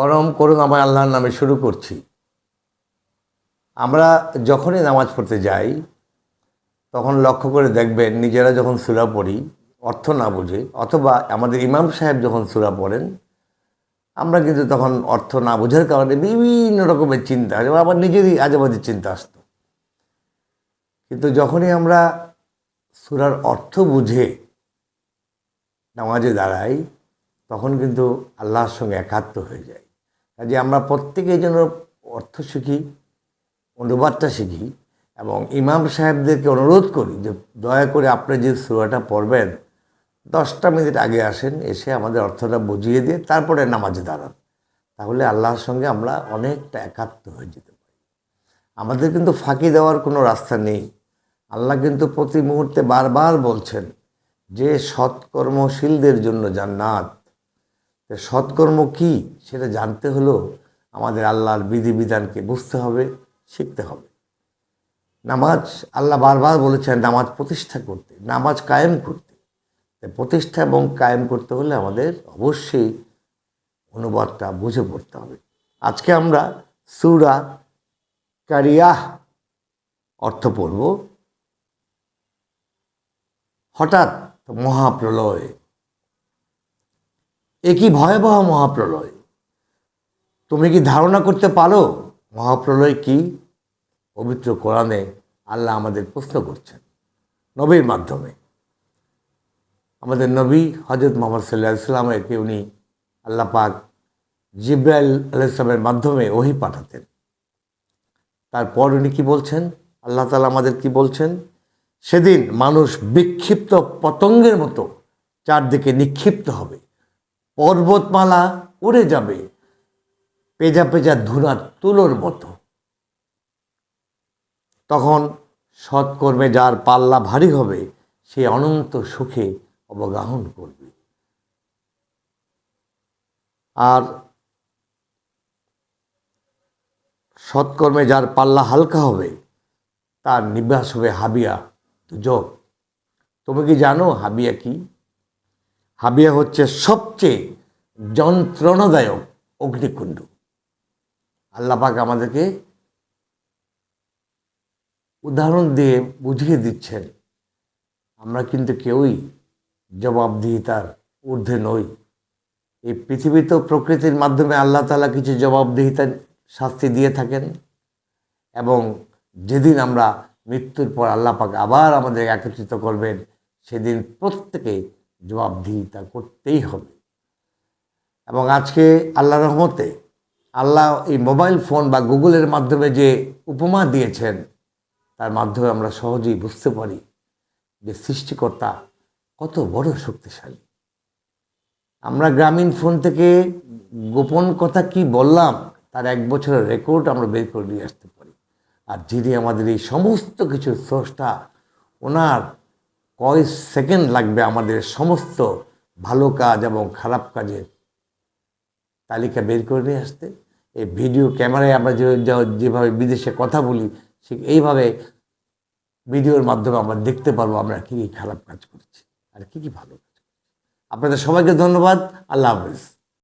পরম করুন আমার আল্লাহর নামে শুরু করছি। আমরা যখনই নামাজ পড়তে যাই, তখন লক্ষ্য করে দেখবেন নিজেরা যখন সুরা পড়ি, অর্থ না বুঝে, অথবা আমাদের ইমাম সাহেব যখন সুরা পড়েন, আমরা কিন্তু তখন অর্থ না বোঝার কারণে বিভিন্ন রকমের চিন্তা, যেমন আমার নিজেরই আজেবাজে চিন্তা আসতো। কিন্তু যখনই আমরা সুরার অর্থ বুঝে নামাজে দাঁড়াই, তখন কিন্তু আল্লাহর সঙ্গে একাত্ম হয়ে যায় কাজে আমরা প্রত্যেকেই যেন অর্থ শিখি অনুবাদটা শিখি এবং ইমাম সাহেবদেরকে অনুরোধ করি যে দয়া করে আপনি যে সুরাটা পড়বেন, দশটা মিনিট আগে আসেন, এসে আমাদের অর্থটা বুঝিয়ে দিয়ে তারপরে নামাজে দাঁড়ান। তাহলে আল্লাহর সঙ্গে আমরা অনেকটা একাত্ম হয়ে যেতে পারি। আমাদের কিন্তু ফাঁকি দেওয়ার কোনো রাস্তা নেই। আল্লাহ কিন্তু প্রতি মুহূর্তে বারবার বলছেন যে সৎকর্মশীলদের জন্য জান্নাত। সৎকর্ম কি সেটা জানতে হলেও আমাদের আল্লাহর বিধিবিধানকে বুঝতে হবে, শিখতে হবে। নামাজ আল্লাহ বারবার বলেছেন, নামাজ প্রতিষ্ঠা করতে, নামাজ কায়েম করতে। প্রতিষ্ঠা এবং কায়েম করতে হলে আমাদের অবশ্যই অনুবাদটা বুঝে পড়তে হবে। আজকে আমরা সুরা কারিয়াহ অর্থ পড়ব। হঠাৎ মহাপ্রলয় এ কি ভয়াবহ মহাপ্রলয়? তুমি কি ধারণা করতে পারো? মহাপ্রলয় কি? পবিত্র কোরআনে আল্লাহ আমাদের প্রশ্ন করছেন নবীর মাধ্যমে। আমাদের নবী হজরত মোহাম্মদ সাল্লাহ ইসলামকে উনি আল্লাহ পাক জিব্রাইল আলাইসলামের মাধ্যমে ওহি পাঠাতেন। তারপর উনি কি বলছেন? আল্লাহ তালা আমাদের কি বলছেন? সেদিন মানুষ বিক্ষিপ্ত পতঙ্গের মতো চারদিকে নিক্ষিপ্ত হবে। পর্বতমালা উড়ে যাবে। পেজা পেজা ধুনার তুলোর মতো। তখন সৎকর্মে যার পাল্লা ভারী হবে, সে অনন্ত সুখে অবগাহন করবে। আর সৎকর্মে যার পাল্লা হালকা হবে, তার নিবাস হবে হাবিয়া দুজক। তুমি কি জানো হাবিয়া কি? হাবিয়া হচ্ছে সবচেয়ে যন্ত্রণাদায়ক অগ্নিকুণ্ড। আল্লাপাক আমাদেরকে উদাহরণ দিয়ে বুঝিয়ে দিচ্ছেন, আমরা কিন্তু কেউই জবাবদিহিতার ঊর্ধ্বে নই। এই পৃথিবীতেও প্রকৃতির মাধ্যমে আল্লাহ তালা কিছু জবাবদিহিতার শাস্তি দিয়ে থাকেন এবং যেদিন আমরা মৃত্যুর পর আল্লাহ পাক আবার আমাদের একত্রিত করবেন, সেদিন প্রত্যেকে জবাবদিহিতা করতেই হবে। এবং আজকে আল্লাহ রহমতে আল্লাহ এই মোবাইল ফোন বা গুগলের মাধ্যমে যে উপমা দিয়েছেন, তার মাধ্যমে আমরা সহজেই বুঝতে পারি যে সৃষ্টিকর্তা কত বড় শক্তিশালী। আমরা গ্রামীণ ফোন থেকে গোপন কথা কি বললাম, তার এক বছরের রেকর্ড আমরা বের করে নিয়ে আসতে পারি। আর যিনি আমাদের এই সমস্ত কিছু স্রষ্টা, ওনার কয় সেকেন্ড লাগবে আমাদের সমস্ত ভালো কাজ এবং খারাপ কাজের তালিকা বের করে নিয়ে আসতে। এই ভিডিও ক্যামেরায় আমরা যে যেভাবে বিদেশে কথা বলি সে এইভাবে ভিডিওর মাধ্যমে আমরা দেখতে পারব আমরা কী কী খারাপ কাজ করেছি আর কী কী ভালো কাজ আপনাদের সবাইকে ধন্যবাদ। আল্লাহ হাফিজ।